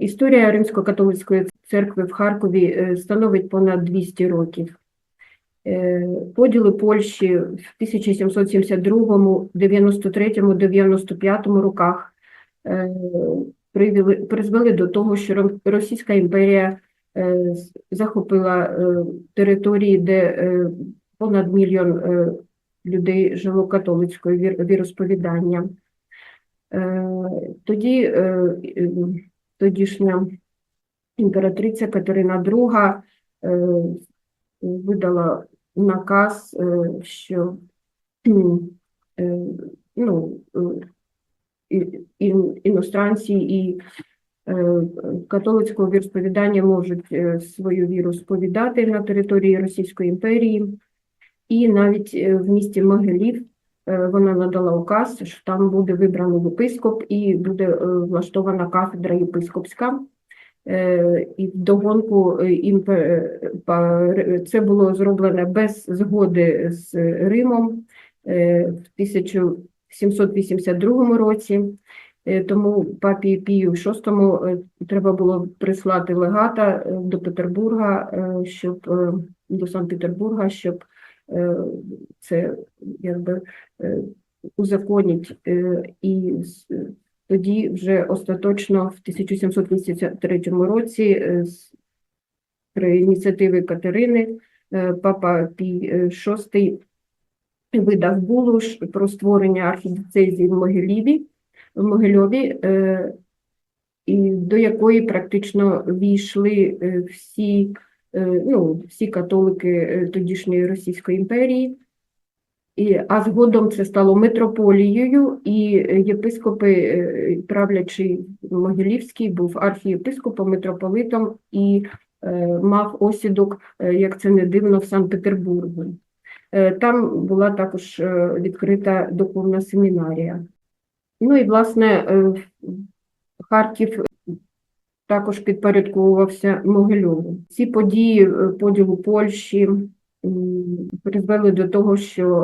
Історія Римсько-католицької церкви в Харкові е, становить понад 200 років. Е, Поділи Польщі в 1772, 93, 95 роках е, призвели до того, що Російська імперія захопила території, де понад мільйон людей жило католицькою вір- віросповідання. Е, Тоді тодішня імператриця Катерина II е, видала наказ, е, що е, ну, іностранці і католицького віросповідання можуть свою віру сповідати на території Російської імперії. І навіть в місті Могилів вона надала указ, що там буде вибраний єпископ і буде е, влаштована кафедра єпископська. Е, І вдогонку е, е, це було зроблено без згоди з Римом е, в 1782 році. Е, Тому папі Пію VI е, треба було прислати легата е, до Петербурга, е, щоб е, до Санкт-Петербурга, щоб е, це якби е, узаконить е, і тоді вже остаточно в 1783 році е, при ініціативі Катерини е, папа Пій е, VI видав булу про створення архідіцезії в Могиліві, в Могильові, е, до якої практично війшли е, всі, е, ну, всі католики е, тодішньої Російської імперії. І, а згодом це стало митрополією, і е, єпископи, е, правлячий Могилівський, був архієпископом, митрополитом і е, мав осідок, е, як це не дивно, в Санкт-Петербургу. Е, Там була також е, відкрита духовна семінарія. Ну і, власне, е, Харків також підпорядковувався Могильову. Ці події е, поділу Польщі призвели до того, що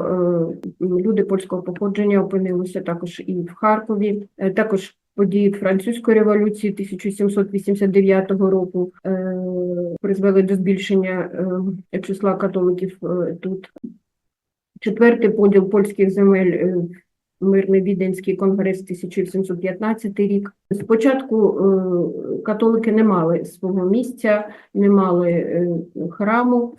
е, люди польського походження опинилися також і в Харкові. Е, Також події французької революції 1789 року призвели до збільшення числа католиків тут. Четвертий поділ польських земель Мирний Віденський конгрес 1715 рік. Спочатку е, католики не мали свого місця, не мали е, храму,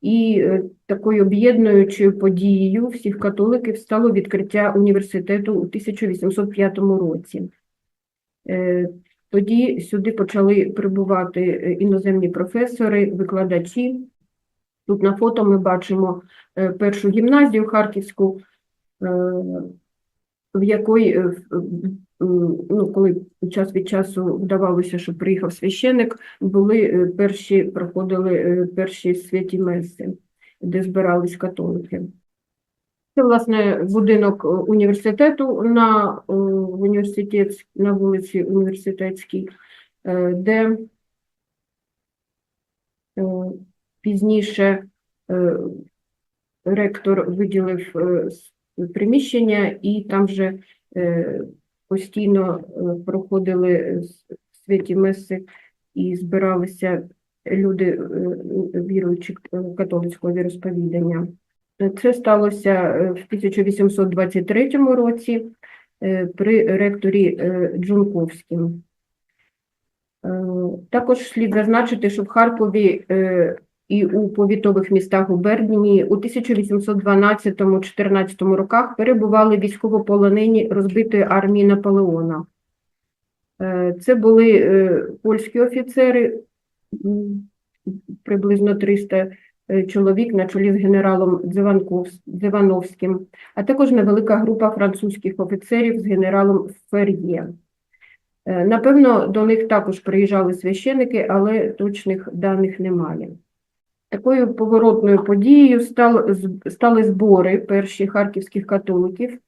і е, такою об'єднуючою подією всіх католиків стало відкриття університету у 1805 році. Тоді сюди почали прибувати іноземні професори, викладачі. Тут на фото ми бачимо першу гімназію харківську, в якої, е, м, ну, коли час від часу вдавалося, що приїхав священик, були е, перші, проходили е, перші святі меси, де збирались католики. Це, власне, будинок е, університету на, е, університет, на вулиці Університетській, е, де е, пізніше е, ректор виділив е, приміщення, і там вже е, постійно е, проходили святі меси і збиралися люди е, віруючі е, католицького віросповідання. Це сталося е, в 1823 році е, при ректорі е, Джунковським. Е, Також слід зазначити, що в Харкові е, і у повітових містах у Бердіні у 1812-14 роках перебували військовополонені розбитої армії Наполеона. Е, Це були е, польські офіцери, приблизно 300 е, чоловік на чолі з генералом Дзивановським, а також невелика група французьких офіцерів з генералом Фер'є. Напевно, до них також приїжджали священики, але точних даних немає. Такою поворотною подією стал- стали збори перших харківських католиків,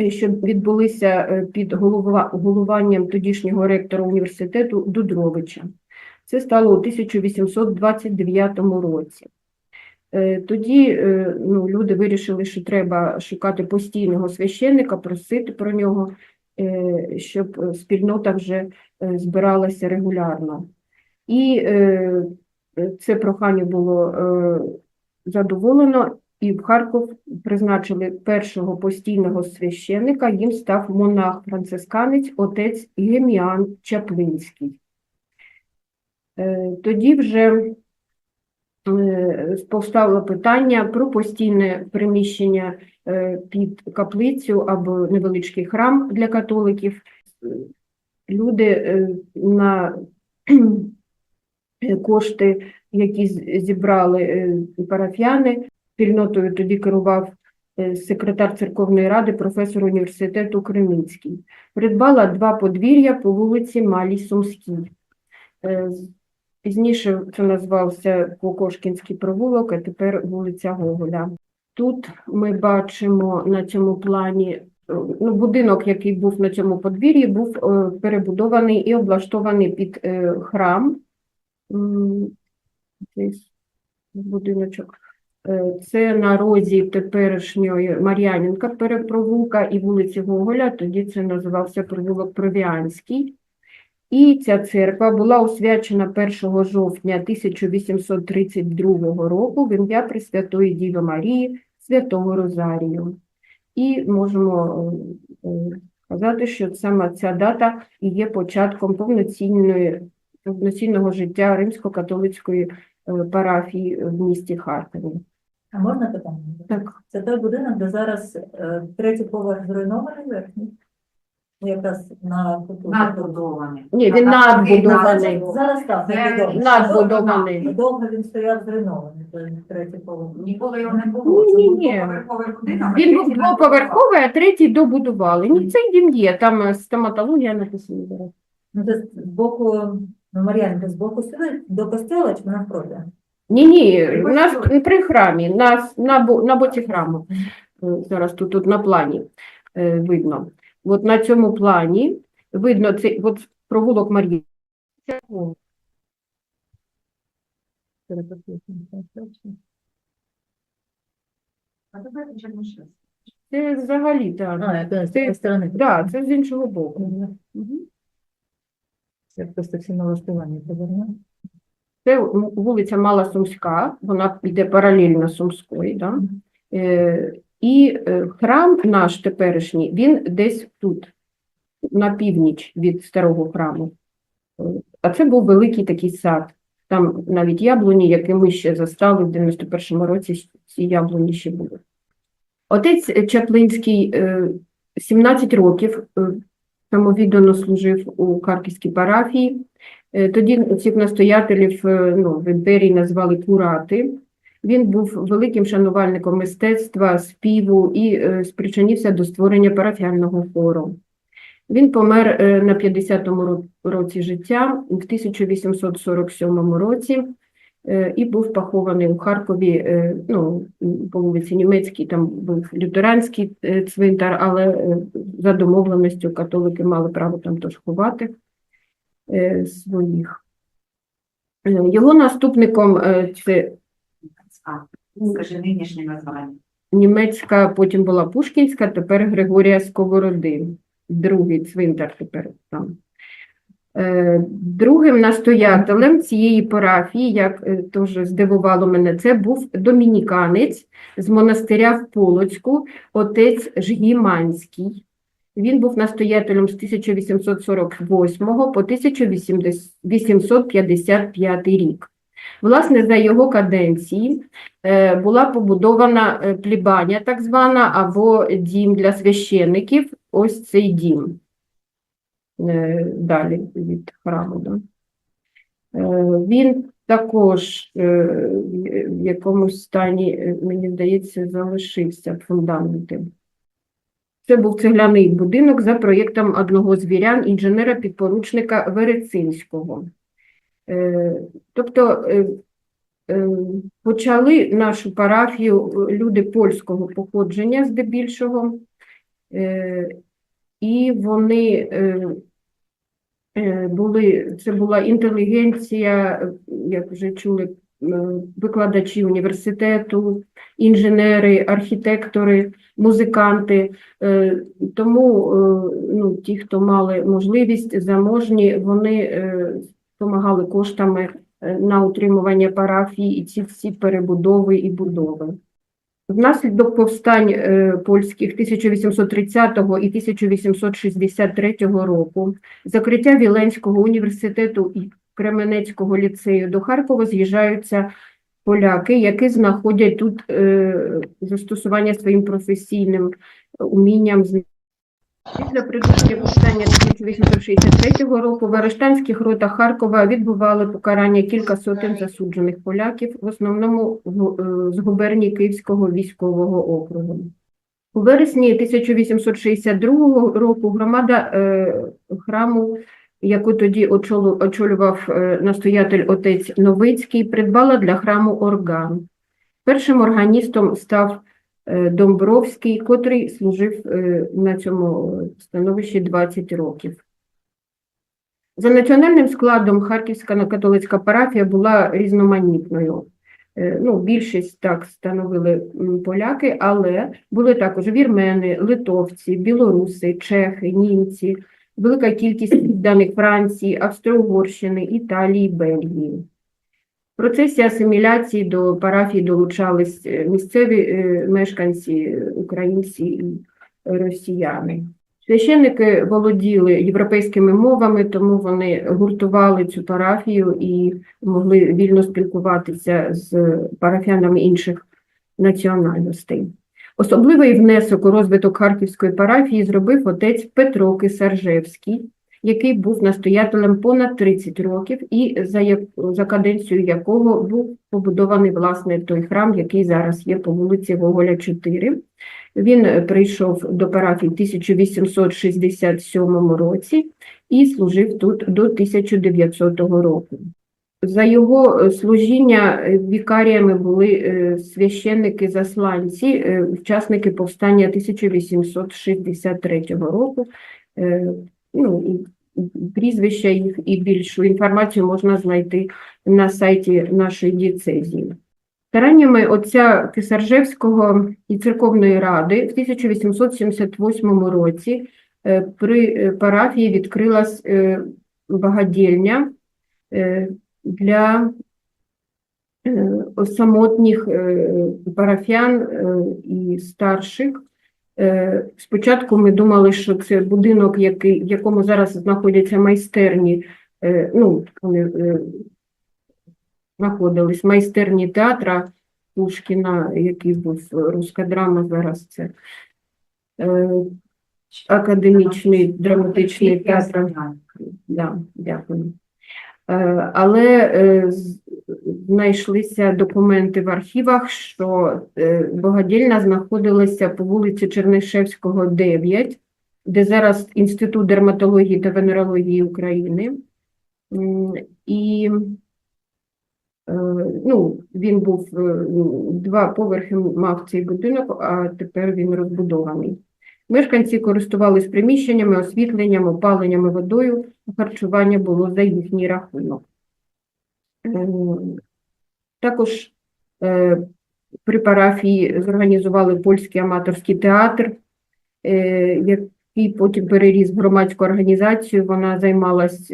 е, що відбулися е, під головуванням тодішнього ректора університету Дудровича. Це стало у 1829 році. Е, Тоді ну, люди вирішили, що треба шукати постійного священника, просити про нього. щоб спільнота вже збиралася регулярно. І це прохання було е, задоволено, і в Харків призначили першого постійного священика, їм став монах-францисканець, отець Геміан Чаплинський. Е, Тоді вже е, повстало питання про постійне приміщення е, під каплицю або невеличкий храм для католиків. Е, Люди е, на е, кошти, які зібрали е, парафіяни, спільнотою тоді керував е, секретар церковної ради, професор університету Кремінський. Придбала два подвір'я по вулиці Малій Сумській. Е, Пізніше це назвався Кокошкінський провулок, а тепер вулиця Гоголя. Тут ми бачимо на цьому плані е, ну, будинок, який був на цьому подвір'ї, був е, перебудований і облаштований під е, храм. Десь будиночок. Е, Це на розі теперішньої Мар'янінка перепровулка і вулиці Гоголя, тоді це називався провулок Провіанський. І ця церква була освячена 1 жовтня 1832 року в ім'я Пресвятої Діви Марії Святого Розарію. І можемо е, е, сказати, що саме ця дата і є початком повноцінної, повноцінного життя римсько-католицької е, парафії в місті Харкові. А можна питання? Так. Це той будинок, де зараз е, третій поверх зруйнований верхній? Ну, Якраз на куту. Надбудований. Ні, він надбудований. Зараз так, Це надбудований. Надбудований. Довго він стояв зруйнований, той третій поверх. Ніколи його не було. Ні, ні, був ні. двоповерховий. Він був двоповерховий, а третій добудували. Ні, цей дім є, там е, стоматологія написана. зараз. Ну, це з боку, ну, Мар'янка, з боку сюди до костела чи навпроти? Ні, ні, у нас при храмі, на, на, на боці храму. Е, Зараз тут, тут на плані е, видно. От на цьому плані видно цей от провулок Мар'ї. Це. Це взагалі, так. А, з Це- сторони. Да, це з іншого боку. Мгм. Я просто всі налаштування поверну. Це вулиця Мала Сумська, вона йде паралельно Сумської. Да? Е, і е, храм наш теперішній, він десь тут, на північ від старого храму. Е, А це був великий такий сад. Там навіть яблуні, які ми ще застали в 91-му році, ці яблуні ще були. Отець Чаплинський е, 17 років е, самовіддано служив у Харківській парафії. Е, Тоді цих настоятелів е, ну, в імперії назвали курати. Він був великим шанувальником мистецтва, співу і е, спричинився до створення парафіального хору. Він помер на 50-му році життя в 1847 році і був похований у Харкові, ну, по вулиці Німецькій, там був лютеранський цвинтар, але за домовленістю католики мали право там теж ховати е, своїх. Е, Його наступником е, це Скажи нинішнє названня. німецька, потім була Пушкінська, тепер Григорія Сковороди, другий цвинтар тепер там. Другим настоятелем цієї парафії, як теж здивувало мене, це був домініканець з монастиря в Полоцьку, отець Жгіманський. Він був настоятелем з 1848 по 1855 рік. Власне, за його каденції е, була побудована е, плібанія, так звана, або дім для священників. Ось цей дім. Е, Далі від храму. Він також в якомусь стані, мені здається, залишився фундаменти. Це був цегляний будинок за проєктом одного з вірян, інженера-підпоручника Верецинського. Е, Тобто е, е, почали нашу парафію люди польського походження здебільшого, і вони були, це була інтелігенція, як вже чули, викладачі університету, інженери, архітектори, музиканти. Е, Тому е, ну, ті, хто мали можливість, заможні, вони е, допомагали коштами е, на утримування парафії і ці всі перебудови і будови. Внаслідок повстань е, польських 1830 і 1863 року, закриття Віленського університету Кременецького ліцею до Харкова з'їжджаються поляки, які знаходять тут е, застосування своїм професійним умінням. Після придушення повстання 1863 року в арештанських ротах Харкова відбували покарання кілька сотень засуджених поляків, в основному е, з губернії Київського військового округу. У вересні 1862 року громада е, храму, яку тоді очолював е, настоятель отець Новицький, придбала для храму орган. Першим органістом став е, Домбровський, котрий служив е, на цьому становищі 20 років. За національним складом Харківська католицька парафія була різноманітною. Ну, більшість так становили поляки, але були також вірмени, литовці, білоруси, чехи, німці, велика кількість підданих Франції, Австро-Угорщини, Італії, Бельгії. В процесі асиміляції до парафії долучались е, місцеві е, мешканці, українці і росіяни. Священники володіли європейськими мовами, тому вони гуртували цю парафію і могли вільно спілкуватися з парафіянами інших національностей. Особливий внесок у розвиток Харківської парафії зробив отець Петро Кисаржевський, який був настоятелем понад 30 років, і за, як, за каденцію якого був побудований власне той храм, який зараз є по вулиці Гоголя 4. Він прийшов до парафії в 1867 році і служив тут до 1900 року. За його е, служіння е, вікаріями були е, священники-засланці, е, учасники повстання 1863 року. Ну, прізвища їх і більшу інформацію можна знайти на сайті нашої дієцезії. Стараннями отця Кисаржевського і церковної ради в 1878 році при парафії відкрилась багадільня для е, самотніх е, парафіян е, і старших. Спочатку ми думали, що це будинок, який, в якому зараз знаходяться майстерні, ну, вони знаходились майстерні театра Пушкіна, який був руська драма, зараз це академічний драматичний театр. Да, дякую. Е, Але е, знайшлися документи в архівах, що е, Богодільна знаходилася по вулиці Чернишевського, 9, де зараз Інститут дерматології та венерології України. І ну, він був два поверхи мав цей будинок, а тепер він розбудований. Мешканці користувались приміщеннями, освітленням, опаленням і водою, харчування було за їхній рахунок. Е, Також е, при парафії зорганізували польський аматорський театр, е, який потім переріс громадську організацію. Вона займалась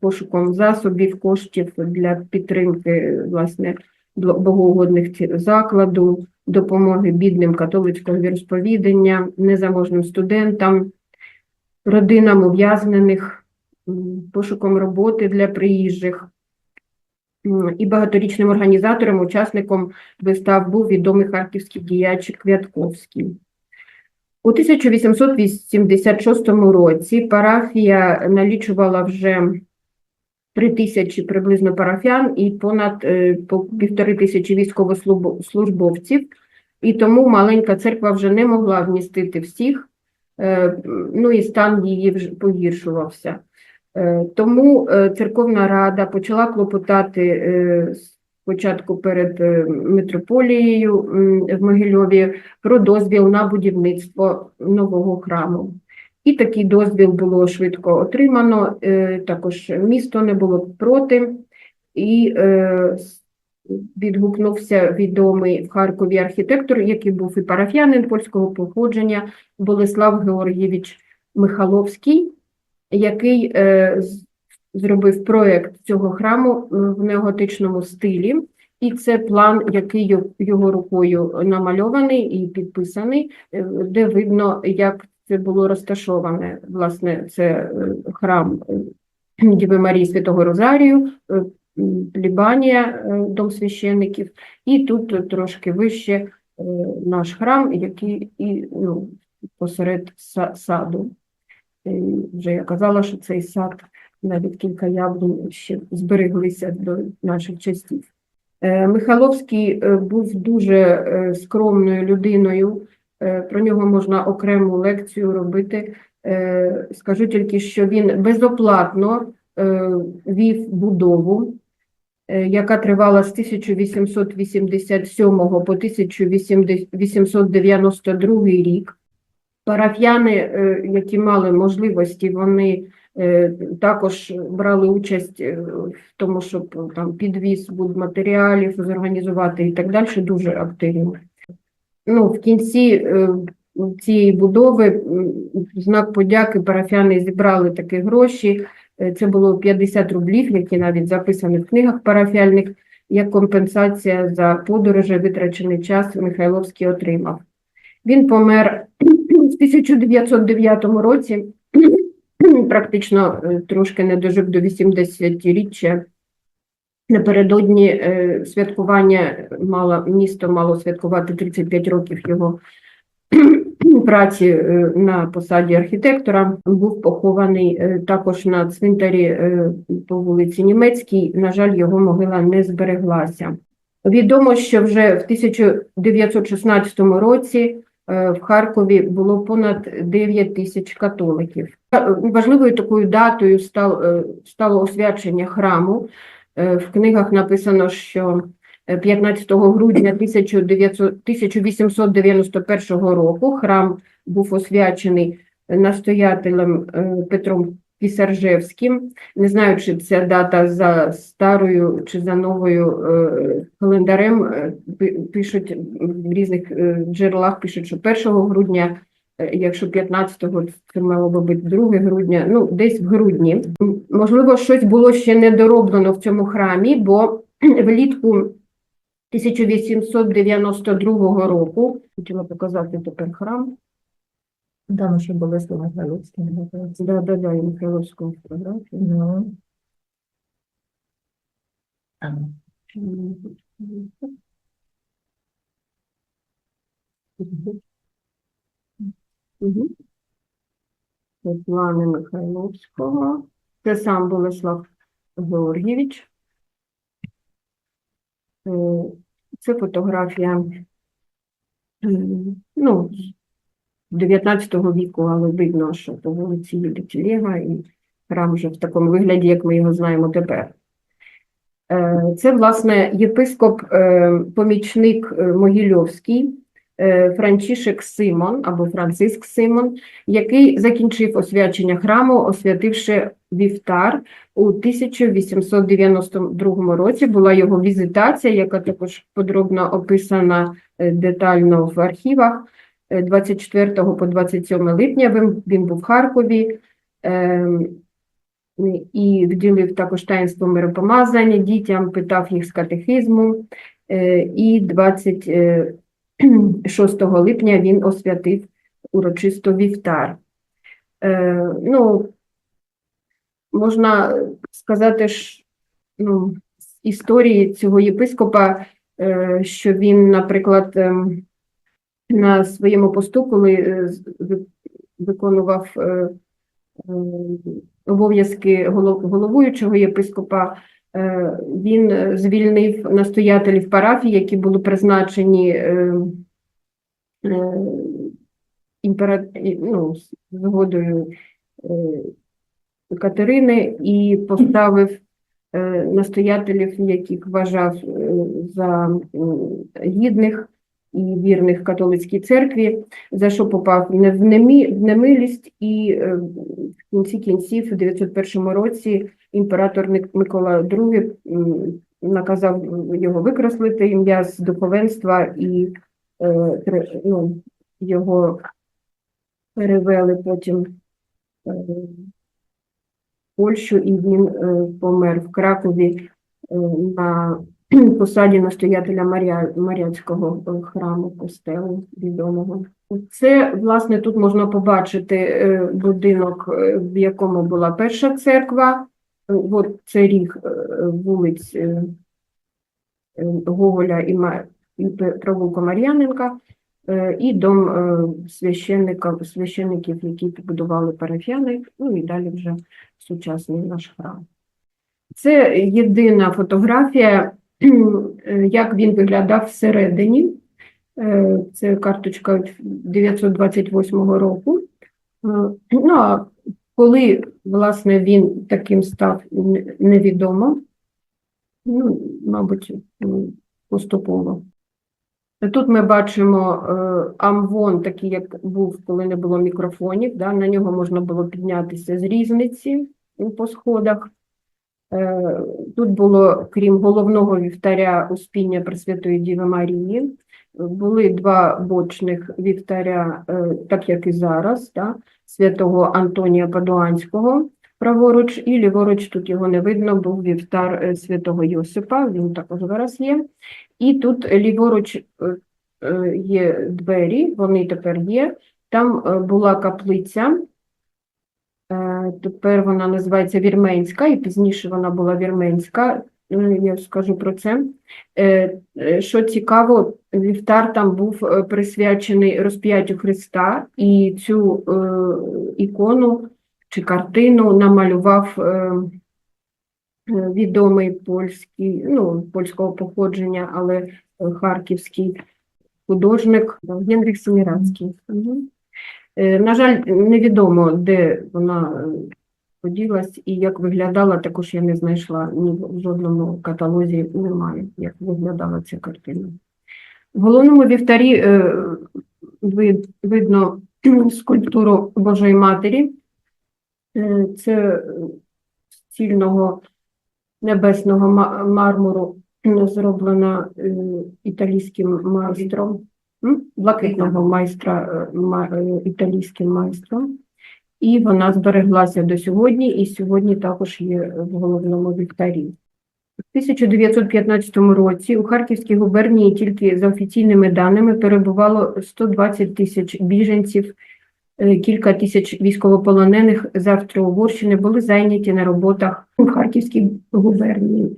пошуком засобів, коштів для підтримки власне богоугодних закладу, допомоги бідним католицького віросповідання, незаможним студентам, родинам ув'язнених, пошуком роботи для приїжджих. І багаторічним організатором, учасником вистав був відомий харківський діяч Квятковський. У 1886 році парафія налічувала вже три тисячі приблизно парафіян і понад е, півтори тисячі військовослужбовців, і тому маленька церква вже не могла вмістити всіх, е, ну і стан її вже погіршувався. Е, Тому церковна рада почала клопотати спочатку перед митрополією в Могильові про дозвіл на будівництво нового храму. І такий дозвіл було швидко отримано, е, також місто не було проти, і е, відгукнувся відомий в Харкові архітектор, який був і парафіянин польського походження, Болеслав Георгійович Михайловський, який е, зробив проєкт цього храму в неоготичному стилі. І це план, який його рукою намальований і підписаний, де видно, як було розташоване. Власне, це е, храм е, Діви Марії Святого Розарію, е, Лібанія, дом священників, і тут трошки вище наш храм, який і ну, посеред саду. Вже я казала, що цей сад навіть кілька яблунь ще збереглися до наших часів. Михайловський був дуже скромною людиною. Е, Про нього можна окрему лекцію робити. Е, Скажу тільки, що він безоплатно е, вів будову, яка тривала з 1887 по 1892 рік. Парафіяни, е, які мали можливості, вони також брали участь в тому, щоб там підвіз будматеріалів зорганізувати і так далі, дуже активно. Ну, в кінці е, цієї будови в знак подяки парафіяни зібрали такі гроші. Е, Це було 50 рублів, які навіть записані в книгах парафіальних, як компенсація за подорожі, витрачений час Михайловський отримав. Він помер в 1909 році, практично е, трошки не дожив до 80-річчя. Напередодні е, святкування мало, місто мало святкувати 35 років його праці е, на посаді архітектора. Був похований е, також на цвинтарі по вулиці Німецькій. На жаль, його могила не збереглася. Відомо, що вже в 1916 році в Харкові було понад 9 тисяч католиків. Важливою такою датою стало освячення храму. Е, В книгах написано, що е, 15 грудня 1900 1891 року храм був освячений настоятелем е, Петром Пісаржевським. Не знаю, чи ця дата за старою чи за новою е, календарем. е, Пишуть в різних е, джерелах, пишуть, що 1 грудня, е, якщо 15-го, це мало би бути 2 грудня, ну десь в грудні. Можливо, щось було ще недороблено в цьому храмі, бо влітку 1892 року, хотіла показати тепер храм, Там ще Болеслав Михайловський. да, да, да, і Михайловську фотографію. Ну. А, Угу. Світлани Михайловського. Це сам Болеслав Георгійович. Е, Це фотографія ну, 19 віку, але видно, що по вулиці їде і храм вже в такому вигляді, як ми його знаємо тепер. Е, Це, власне, єпископ, е, помічник Могильовський, Е, Франчішек Симон або Франциск Симон, який закінчив освячення храму, освятивши вівтар у 1892 році. Була його візитація, яка також подробно описана е, детально в архівах. Е, 24 по 27 липня він був в Харкові ем, і вділив також таїнство миропомазання дітям, питав їх з катехізму. І 20 6 липня він освятив урочисто вівтар. Е, ну, Можна сказати, ж, ну, з історії цього єпископа, е, що він, наприклад, е, на своєму посту, коли е, виконував е, е, обов'язки голов, головуючого єпископа, він е, звільнив настоятелів парафії, які були призначені е, е, імпера... ну, згодою е, Катерини і поставив е, настоятелів, яких вважав е, за гідних і вірних католицькій церкві, за що попав в немилість, і е, в кінці кінців, у 901 році, імператор Микола II наказав його викреслити ім'я з духовенства і е, ну, його перевели потім е, в Польщу, і він е, помер в Кракові на посаді настоятеля е, храму костелу відомого. Це, власне, тут можна побачити будинок, в якому була перша церква. Е, От це ріг е, вулиць е, Гоголя і, провулку Мар'яненка, і дом священника, священників, які побудували парафіяни, ну і далі вже сучасний наш храм. Це єдина фотографія, як він виглядав всередині. Це карточка 928 року. Ну, а коли, власне, він таким став, невідомо. Ну, мабуть, поступово. Тут ми бачимо е, амвон, такий, як був, коли не було мікрофонів. Да? На нього можна було піднятися з різниці по сходах. Е, Тут було, крім головного вівтаря Успіння Пресвятої Діви Марії, були два бочних вівтаря, е, так як і зараз, да? святого Антонія Падуанського праворуч, і ліворуч, тут його не видно, був вівтар е, святого Йосипа, він також зараз є. І тут ліворуч е, є двері, вони тепер є. Там була каплиця, тепер вона називається Вірменська, і пізніше вона була Вірменська, я скажу про це. Е, е, Що цікаво, вівтар там був е, присвячений розп'яттю Христа, і цю е, ікону чи картину намалював е, е, відомий польський, ну, польського походження, але е, харківський художник Генріх Семірадський. Е, На жаль, невідомо, де вона е, поділась і як виглядала, також я не знайшла ні в жодному каталозі немає, як виглядала ця картина. В головному вівтарі е, вид- видно скульптуру Божої Матері. Е, Це цільного небесного мармуру зроблена е, італійським майстром, блакитного майстра, е, ма- е, італійським майстром. І вона збереглася до сьогодні, і сьогодні також є в головному вівтарі. У 1915 році у Харківській губернії тільки за офіційними даними перебувало 120 тисяч біженців, е, кілька тисяч військовополонених з Австро-Угорщини були зайняті на роботах у Харківській губернії.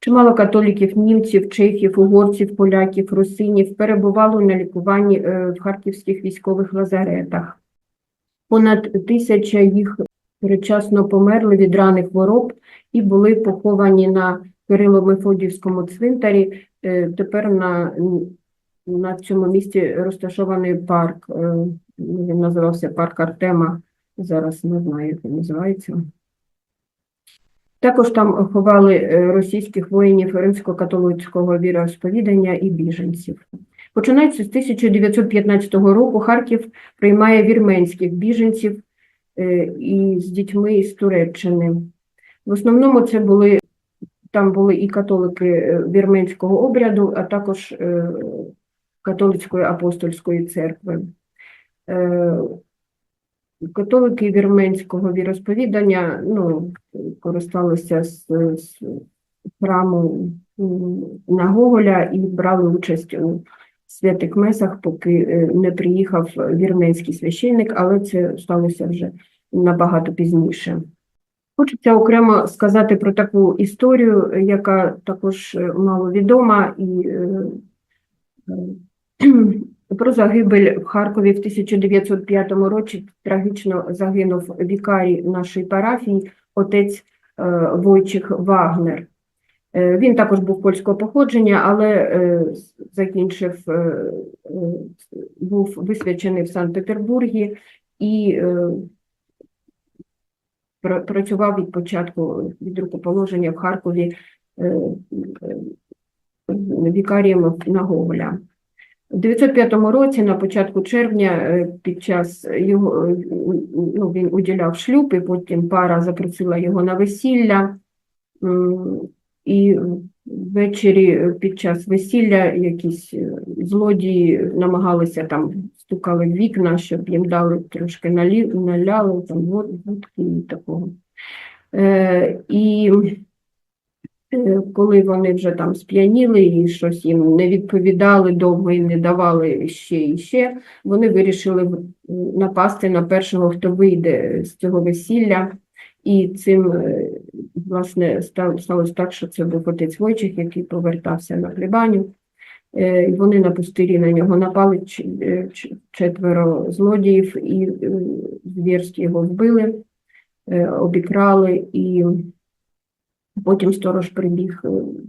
Чимало католіків, німців, чехів, угорців, поляків, русинів перебувало на лікуванні е, в харківських військових лазаретах. Понад тисяча їх передчасно померли від раних хвороб і були поховані на Кирило-Мефодіївському цвинтарі. Е, Тепер на, на цьому місці розташований парк. е, Він називався парк Артема. Зараз не знаю, як він називається. Також там ховали е, російських воїнів римсько-католицького віросповідання і біженців. Починаючи з 1915 року Харків приймає вірменських біженців е, і з дітьми із Туреччини. В основному це були там були і католики е, вірменського обряду, а також е, католицької апостольської церкви. Католики вірменського віросповідання ну, користалися з, з храму на Гоголя і брали участь у святих месах, поки е, не приїхав вірменський священник, але це сталося вже набагато пізніше. Хочеться окремо сказати про таку історію, е, яка також е, мало відома, і про загибель в Харкові в 1905 році трагічно загинув вікарій нашої парафії, отець Войчих Вагнер. Е, Він також був польського походження, але е, закінчив, е, був висвячений в Санкт-Петербургі і працював від початку від рукоположення в Харкові вікарієм на Гоголя. У 905 році, на початку червня, під час його ну, він уділяв шлюб, і потім пара запросила його на весілля. І ввечері е, під час весілля якісь е, злодії намагалися там стукали в вікна, щоб їм дали трошки налі, наляли там водки і такого. Е, і е, коли вони вже там сп'яніли і щось їм не відповідали довго і не давали ще і ще, вони вирішили напасти на першого, хто вийде з цього весілля. І цим, власне, сталося так, що це був отець Войчих, який повертався на плебаню. Е, і Вони на пустирі на нього напали е, четверо злодіїв і е, звірськи його вбили, обікрали, і потім сторож прибіг,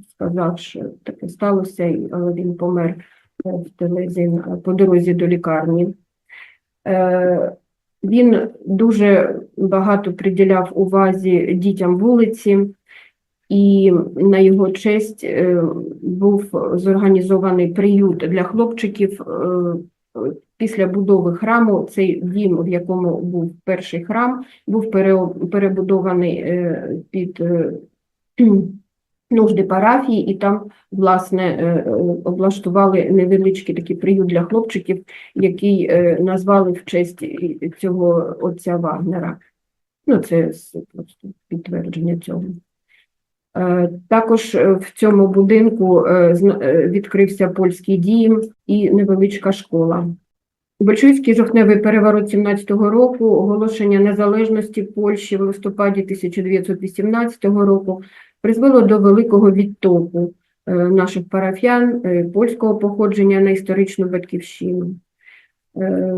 сказав, що таке сталося, але він помер в Телезі по дорозі до лікарні. Він дуже багато приділяв увазі дітям вулиці, і на його честь е, був зорганізований приют для хлопчиків. Е, Після будови храму цей дім, в якому був перший храм, був пере- перебудований е, під нужди парафії, і там, власне, е, е, облаштували невеличкий такий приют для хлопчиків, який е, назвали в честь цього отця Вагнера. Ну, це просто підтвердження цього. Також в цьому будинку відкрився польський дім і невеличка школа. Большевицький жовтневий переворот 17-го року, оголошення незалежності Польщі в листопаді 1918 року призвело до великого відтоку е, наших парафіян е, польського походження на історичну батьківщину. Е,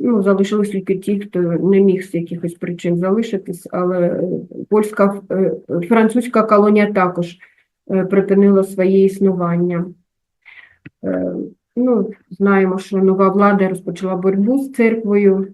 Ну, залишились тільки ті, хто не міг з якихось причин залишитись, але польська, французька колонія також припинила своє існування. Ну, знаємо, що нова влада розпочала боротьбу з церквою,